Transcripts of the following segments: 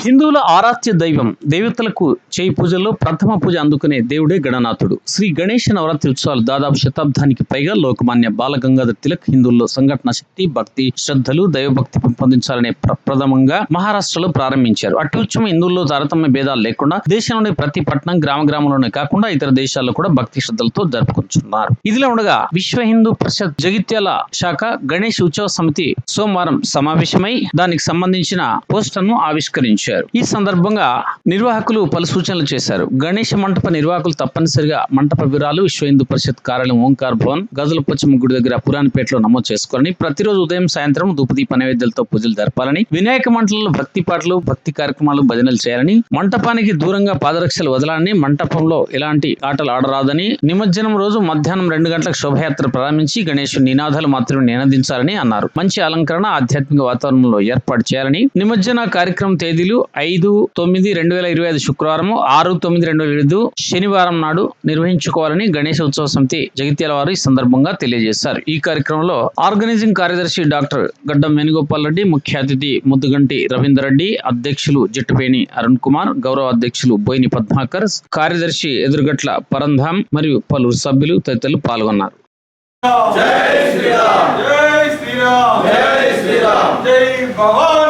హిందువుల ఆరాధ్య దైవం దేవతలకు చేయి పూజల్లో ప్రథమ పూజ అందుకునే దేవుడే గణనాథుడు. శ్రీ గణేష నవరాత్రి ఉత్సవాలు దాదాపు శతాబ్దానికి పైగా లోకమాన్య బాలగంగాధర్ తిలక్ హిందువుల్లో సంఘటన శక్తి భక్తి శ్రద్ధలు దైవభక్తి పెంపొందించాలనే ప్ర- ప్రథమంగా మహారాష్ట్రలో ప్రారంభించారు. అత్యుచ్చం హిందువుల్లో తారతమ్య భేదాలు లేకుండా దేశంలోని ప్రతి పట్టణం గ్రామ గ్రామంలోనే కాకుండా ఇతర దేశాల్లో కూడా భక్తి శ్రద్ధలతో జరుపుకుంటున్నారు. ఇదిలా ఉండగా విశ్వ హిందూ పరిషత్ జగిత్యాల శాఖ గణేష్ ఉత్సవ సమితి సోమవారం సమావేశమై దానికి సంబంధించిన పోస్టర్ను ఆవిష్కరించారు. ఆవిష్కరించారు ఈ సందర్భంగా నిర్వాహకులు పలు సూచనలు చేశారు. గణేష మంటప నిర్వాహకులు తప్పనిసరిగా మంటప వివరాలు విశ్వ హిందూ పరిషత్ కార్యాలయం ఓంకార్ భవన్ గజల పశ్చిమ గుడి దగ్గర పురాణపేటలో నమోదు చేసుకోవాలని ప్రతిరోజు ఉదయం సాయంత్రం ధూపదీప నైవేద్యాలతో పూజలు జరపాలని వినాయక మంటలలో భక్తి పాటలు భక్తి కార్యక్రమాలు భజనలు చేయాలని మంటపానికి దూరంగా పాదరక్షలు వదలాలని మంటపంలో ఎలాంటి ఆటలు ఆడరాదని నిమజ్జనం రోజు మధ్యాహ్నం రెండు గంటలకు శోభయాత్ర ప్రారంభించి గణేష్ నినాదాలు మాత్రమే నినదించాలని అన్నారు. మంచి అలంకరణ ఆధ్యాత్మిక వాతావరణంలో ఏర్పాటు చేయాలని నిమజ్జన కార్యక్రమం తేదీలు ఐదు తొమ్మిది రెండు వేల ఇరవై ఐదు శుక్రవారం ఆరు తొమ్మిది రెండు వేల ఐదు శనివారం నాడు నిర్వహించుకోవాలని గణేష్ ఉత్సవ సమితి జగిత్యాల వారు ఈ సందర్భంగా తెలియజేశారు ఈ కార్యక్రమంలో ఆర్గనైజింగ్ కార్యదర్శి డాక్టర్ గడ్డం వేణుగోపాల్ రెడ్డి ముఖ్య అతిథి ముద్దుగంటి రవీందర్ రెడ్డి అధ్యక్షులు జట్టుపేని అరుణ్ కుమార్ గౌరవ అధ్యక్షులు బోయిని పద్మాకర్ కార్యదర్శి ఎదురుగట్ల పరంధామ్ మరియు పలువురు సభ్యులు తదితరులు పాల్గొన్నారు జై శ్రీరామ్ జై శ్రీరామ్ జై శ్రీరామ్ జై భవాన్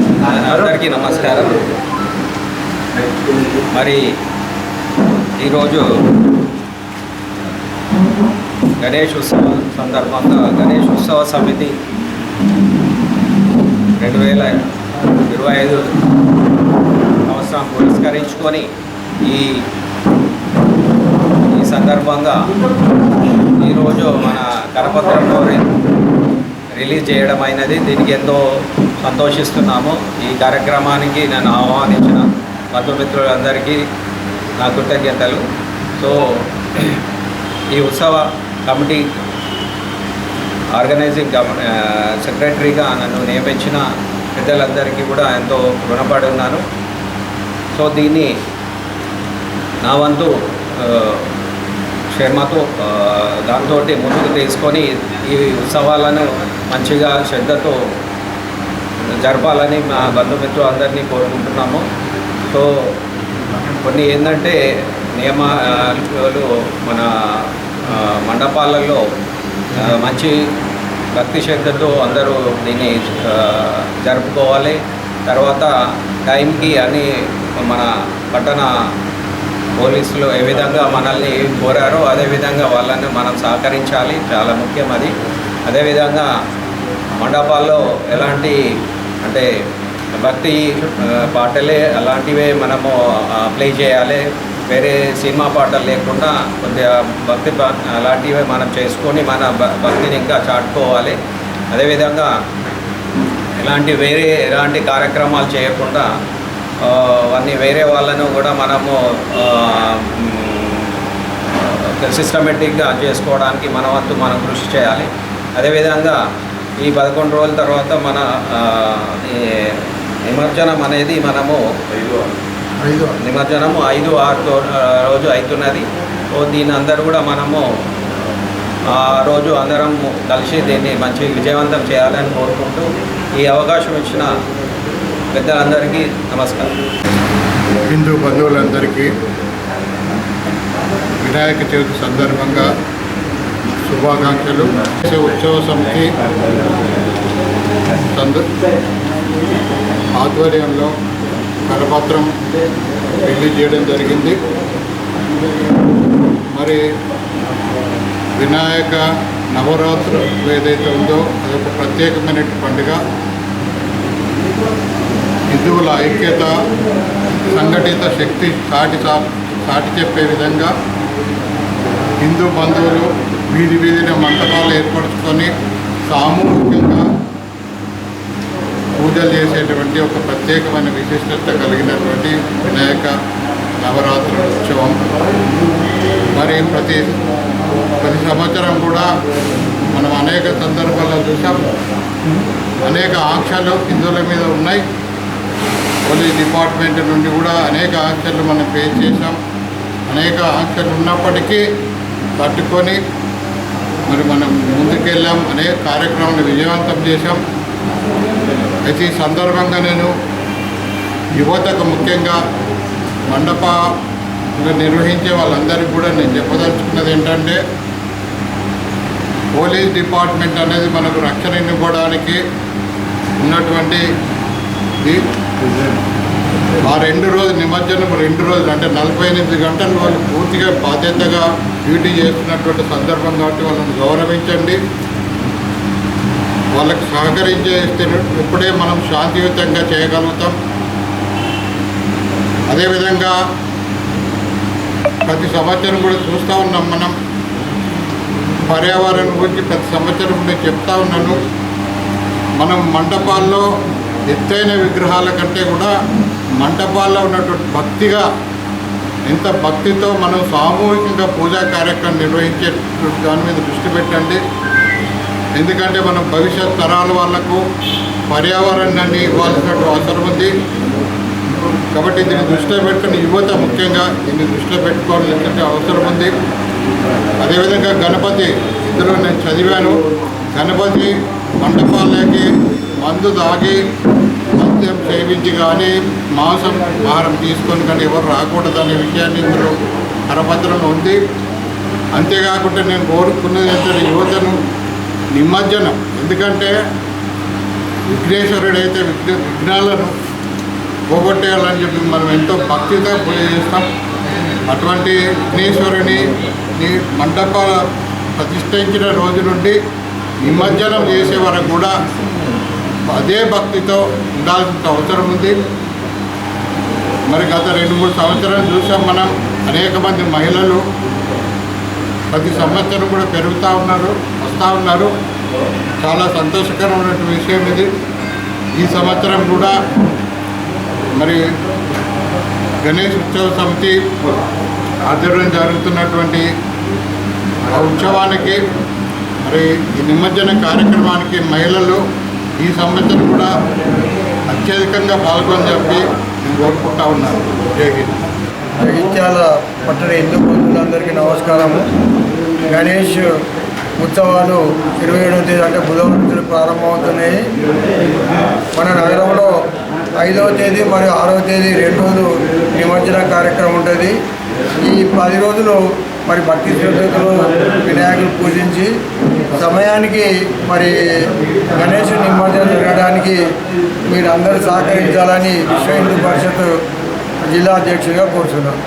అందరికీ నమస్కారం. మరి ఈరోజు గణేష్ ఉత్సవ సందర్భంగా గణేష్ ఉత్సవ సమితి రెండు వేల ఇరవై ఐదు సంవత్సరం పురస్కరించుకొని ఈ ఈ సందర్భంగా ఈరోజు మన కరపత్రంలో రిలీజ్ చేయడం అయినది. దీనికి ఎంతో సంతోషిస్తున్నాము. ఈ కార్యక్రమానికి నన్ను ఆహ్వానించిన బంధుమిత్రులందరికీ నా కృతజ్ఞతలు. సో ఈ ఉత్సవ కమిటీ ఆర్గనైజింగ్ కమ- సెక్రటరీగా నన్ను నియమించిన పెద్దలందరికీ కూడా ఎంతో రుణపడి ఉన్నాను. సో దీన్ని నా వంతు క్షేమతో దాంతో ముందుకు తీసుకొని ఈ ఉత్సవాలను మంచిగా శ్రద్ధతో జరపాలని మా బంధుమిత్రులు అందరినీ కోరుకుంటున్నాము. సో కొన్ని ఏంటంటే నియమాలు మన మండపాలలో మంచి భక్తి శ్రద్ధతో అందరూ దీన్ని జరుపుకోవాలి. తర్వాత టైంకి అని మన పట్టణ పోలీసులు ఏ విధంగా మనల్ని కోరారో అదేవిధంగా వాళ్ళని మనం సహకరించాలి. చాలా ముఖ్యం అది. అదేవిధంగా మండపాల్లో ఎలాంటి అంటే భక్తి పాటలే అలాంటివే మనము ప్లే చేయాలి. వేరే సినిమా పాటలు లేకుండా కొద్దిగా భక్తి పా- అలాంటివే మనం చేసుకొని మన భ- భక్తిని ఇంకా చాటుకోవాలి. అదేవిధంగా ఎలాంటి వేరే ఎలాంటి కార్యక్రమాలు చేయకుండా అన్నీ వేరే వాళ్ళను కూడా మనము సిస్టమేటిక్గా చేసుకోవడానికి మన వంతు మనం కృషి చేయాలి. అదేవిధంగా ఈ పదకొండు రోజుల తర్వాత మన నిమజ్జనం అనేది మనము నిమజ్జనము ఐదు ఆరు రోజు అవుతున్నది ఓ దీని అందరూ కూడా మనము ఆ రోజు అందరం కలిసి దీన్ని మంచి విజయవంతం చేయాలని కోరుకుంటూ ఈ అవకాశం ఇచ్చిన పెద్దలందరికీ నమస్కారం. హిందూ బంధువులందరికీ వినాయక చవితి సందర్భంగా శుభాకాంక్షలు. ఉత్సవ సమితి తందు ఆధ్వర్యంలో కరపత్రం రిలీజ్ చేయడం జరిగింది. మరి వినాయక నవరాత్రు ఏదైతే ఉందో అదొక ప్రత్యేకమైన పండుగ. హిందువుల ఐక్యత సంఘటిత శక్తి సాటి సాటి చెప్పే విధంగా హిందూ బంధువులు వీధి వీధిన మంటపాలు ఏర్పరచుకొని సామూహికంగా పూజలు చేసేటువంటి ఒక ప్రత్యేకమైన విశిష్టత కలిగినటువంటి వినాయక నవరాత్రుల ఉత్సవం. మరి ప్రతి ప్రతి సంవత్సరం కూడా మనం అనేక సందర్భాల్లో చూసాం. అనేక ఆంక్షలు హిందువుల మీద ఉన్నాయి. పోలీస్ డిపార్ట్మెంట్ నుండి కూడా అనేక ఆంక్షలు మనం ఫేస్ చేసాం అనేక ఆంక్షలు ఉన్నప్పటికీ తట్టుకొని మరి మనం ముందుకెళ్ళాం అనేక కార్యక్రమాలు విజయవంతం చేశాం. అయితే ఈ సందర్భంగా నేను యువతకు ముఖ్యంగా మండప నిర్వహించే వాళ్ళందరికీ కూడా నేను చెప్పదలుచుకున్నది ఏంటంటే పోలీస్ డిపార్ట్మెంట్ అనేది మనకు రక్షణ ఇవ్వడానికి ఉన్నటువంటి ఇది ఆ రెండు రోజులు నిమజ్జనం రెండు రోజులు అంటే నలభై ఎనిమిది గంటలు వాళ్ళు పూర్తిగా బాధ్యతగా డ్యూటీ చేస్తున్నటువంటి సందర్భం కాబట్టి వాళ్ళని గౌరవించండి. వాళ్ళకి సహకరించే ఇప్పుడే మనం శాంతియుతంగా చేయగలుగుతాం. అదేవిధంగా ప్రతి సంవత్సరం కూడా చూస్తూ ఉన్నాం మనం. పర్యావరణం గురించి ప్రతి సంవత్సరం నేను చెప్తా ఉన్నాను. మనం మంటపాల్లో ఎత్తైన విగ్రహాల కంటే కూడా మంటపాల్లో ఉన్నటువంటి భక్తిగా ఎంత భక్తితో మనం సామూహికంగా పూజా కార్యక్రమం నిర్వహించే దాని మీద దృష్టి పెట్టండి. ఎందుకంటే మనం భవిష్యత్ తరాల వాళ్ళకు పర్యావరణాన్ని ఇవ్వాల్సిన అవసరం ఉంది. కాబట్టి దీన్ని దృష్టిలో పెట్టుకుని యువత ముఖ్యంగా దీన్ని దృష్టిలో పెట్టుకోవాల్సిన అవసరం ఉంది. అదేవిధంగా గణపతి ఇందులో నేను చదివాను. గణపతి మండపాలకి మందు తాగి మద్యం సేవించి కానీ మాంసం ఆహారం తీసుకొని కానీ ఎవరు రాకూడదనే విషయాన్ని ఇందులో కరపత్రం ఉంది. అంతేకాకుండా నేను కోరుకున్నది ఏంటంటే యువతను నిమజ్జనం. ఎందుకంటే విఘ్నేశ్వరుడైతే విఘ్న విఘ్నాలను పోగొట్టేయాలని చెప్పి మనం ఎంతో భక్తితో పూజ చేస్తాం. అటువంటి విఘ్నేశ్వరుని మంటపాల ప్రతిష్ఠించిన రోజు నుండి నిమజ్జనం చేసే వరకు కూడా అదే భక్తితో ఉండాల్సిన అవసరం ఉంది. మరి గత రెండు మూడు సంవత్సరాలు చూసాం మనం అనేక మంది మహిళలు. ప్రతి సంవత్సరం కూడా పెరుగుతూ ఉన్నారు వస్తూ ఉన్నారు. చాలా సంతోషకరమైన విషయం ఇది. ఈ సంవత్సరం కూడా మరి గణేష్ ఉత్సవ సమితి ఆధ్వర్యం జరుగుతున్నటువంటి ఆ ఉత్సవానికి మరి ఈ నిమజ్జన కార్యక్రమానికి మహిళలు ఈ సంవత్సరం కూడా అత్యధికంగా పాల్గొని చెప్పి నేను కోరుకుంటా ఉన్నాను. జై జగిత్యాల పట్టణ హిందూ బంధువులందరికీ నమస్కారము. గణేష్ ఉత్సవాలు ఇరవై ఏడవ తేదీ అంటే బుధవారం నుంచి ప్రారంభమవుతున్నాయి. మన నగరంలో ఐదవ తేదీ మరియు ఆరవ తేదీ రెండు రోజులు నిమజ్జన కార్యక్రమం ఉంటుంది. ఈ పది రోజులు మరి భక్తి శ్రద్ధతో వినాయకులు పూజించి సమయానికి మరి గణేష్ నిమజ్జనం జరగడానికి మీరు అందరూ సహకరించాలని విశ్వ హిందూ పరిషత్ జిల్లా అధ్యక్షుడిగా కోరుతున్నాను